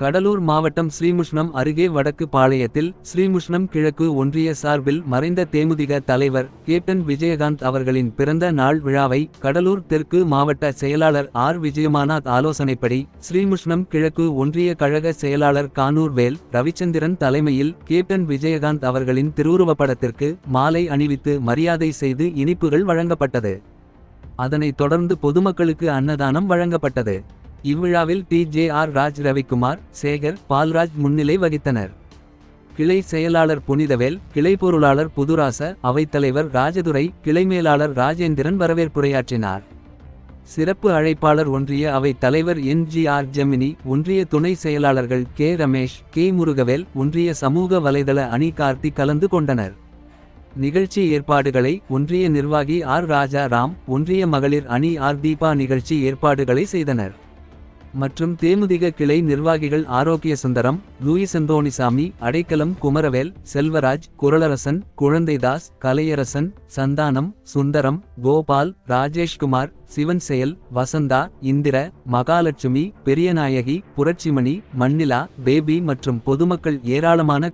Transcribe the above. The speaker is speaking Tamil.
கடலூர் மாவட்டம் ஸ்ரீமுஷ்ணம் அருகே வடக்கு பாளையத்தில் ஸ்ரீமுஷ்ணம் கிழக்கு ஒன்றிய சார்பில் மறைந்த தேமுதிக தலைவர் கேப்டன் விஜயகாந்த் அவர்களின் பிறந்த நாள் விழாவை கடலூர் தெற்கு மாவட்ட செயலாளர் ஆர். விஜயமானாத் ஆலோசனைப்படி ஸ்ரீமுஷ்ணம் கிழக்கு ஒன்றிய கழக செயலாளர் கானூர் வேல் ரவிச்சந்திரன் தலைமையில் கேப்டன் விஜயகாந்த் அவர்களின் திருவுருவப்படத்திற்கு மாலை அணிவித்து மரியாதை செய்து இனிப்புகள் வழங்கப்பட்டது. அதனைத் தொடர்ந்து பொதுமக்களுக்கு அன்னதானம் வழங்கப்பட்டது. இவ்விழாவில் T. J. R. Raj Ravikumar Sekar Palraj முன்னிலை வகித்தனர். கிளை செயலாளர் புனிதவேல் கிளை பொருளாளர் புதுராச அவைத்தலைவர் ராஜதுரை கிளை மேலாளர் ராஜேந்திரன் வரவேற்புரையாற்றினார். சிறப்பு அழைப்பாளர் ஒன்றிய அவை தலைவர் என். ஜி. ஆர். ஜெமினி ஒன்றிய துணை செயலாளர்கள் கே. ரமேஷ் கே. முருகவேல் ஒன்றிய சமூக வலைதள அணி கார்த்தி கலந்து கொண்டனர். நிகழ்ச்சி ஏற்பாடுகளை ஒன்றிய நிர்வாகி ஆர். ராஜா ராம் ஒன்றிய மகளிர் அணி ஆர். தீபா நிகழ்ச்சி ஏற்பாடுகளை செய்தனர். மற்றும் தேமுதிக கிளை நிர்வாகிகள் ஆரோக்கிய சுந்தரம் லூயிஸ் அந்தோணிசாமி அடைக்கலம் குமரவேல் செல்வராஜ் குரளரசன் குழந்தைதாஸ் கலையரசன் சந்தானம் சுந்தரம் கோபால் ராஜேஷ்குமார் சிவன் செயல் வசந்தா இந்திர மகாலட்சுமி பெரியநாயகி புரட்சிமணி மண்ணிலா பேபி மற்றும் பொதுமக்கள் ஏராளமான